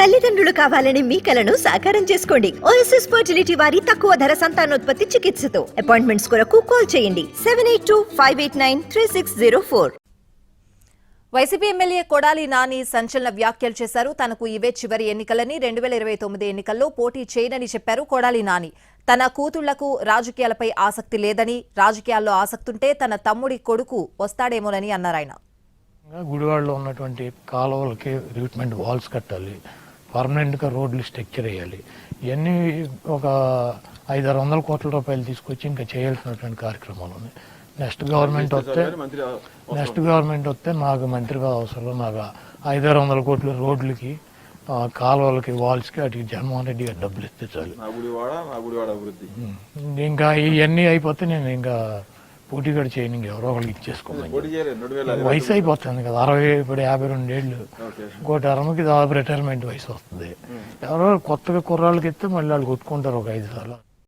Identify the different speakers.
Speaker 1: తల్లిదండ్రులు కావాలని మీ కలను సాకారం చేసుకోండి. ఓఎస్ఎస్ ఫర్టిలిటీ వారి తక్కువ ధర సంతానోత్పత్తి చికిత్సతో. అపాయింట్మెంట్స్ కొరకు కాల్ చేయండి. Seven eight two five eight nine three six zero four
Speaker 2: YCP MLA Kodali Nani సంచలన వ్యాఖ్యలు చేశారు. తనకు ఇవే చివరి ఎన్నికలని రెండు వేల ఇరవై తొమ్మిది ఎన్నికల్లో పోటీ చేయనని చెప్పారు కొడాలి నాని. తన కూతుళ్ళకు రాజకీయాలపై ఆసక్తి లేదని రాజకీయాల్లో ఆసక్తుంటే తన తమ్ముడి కొడుకు వస్తాడేమోనని అన్నారాయన.
Speaker 3: ఇంకా గుడివాడలో ఉన్నటువంటి కాలువలకి రిక్రూట్మెంట్ వాల్స్ కట్టాలి. పర్మనెంట్గా రోడ్లు స్ట్రక్చర్ వేయాలి ఇవన్నీ ఒక ఐదారు వందల కోట్ల రూపాయలు తీసుకొచ్చి ఇంకా చేయాల్సినటువంటి కార్యక్రమాలు ఉన్నాయి. నెక్స్ట్ గవర్నమెంట్ వస్తే నెక్స్ట్ గవర్నమెంట్ వస్తే నాకు మంత్రిగా అవసరం నాకు ఐదారు వందల కోట్ల రోడ్లకి కాలువలకి వాల్స్కి వాటికి జగన్మోహన్ రెడ్డి గారు డబ్బులు ఇస్తే చాలు. ఇంకా ఇవన్నీ అయిపోతే నేను ఇంకా పోటీ కూడా చేయను ఎవరో ఒకరికి ఇచ్చేసుకోమని
Speaker 4: పోటీ చేయలేదు రెండు వేల
Speaker 3: వయసు అయిపోతుంది కదా అరవై ఇప్పుడు యాభై రెండేళ్ళు
Speaker 4: ఓకే.
Speaker 3: ఇంకో టర్మ్కి దాదాపు రిటైర్మెంట్ వయసు వస్తుంది. ఎవరో కొత్తగా కుర్రాళ్ళకి ఇస్తే మళ్ళీ వాళ్ళు కొట్టుకుంటారు ఒక ఐదు సార్లు.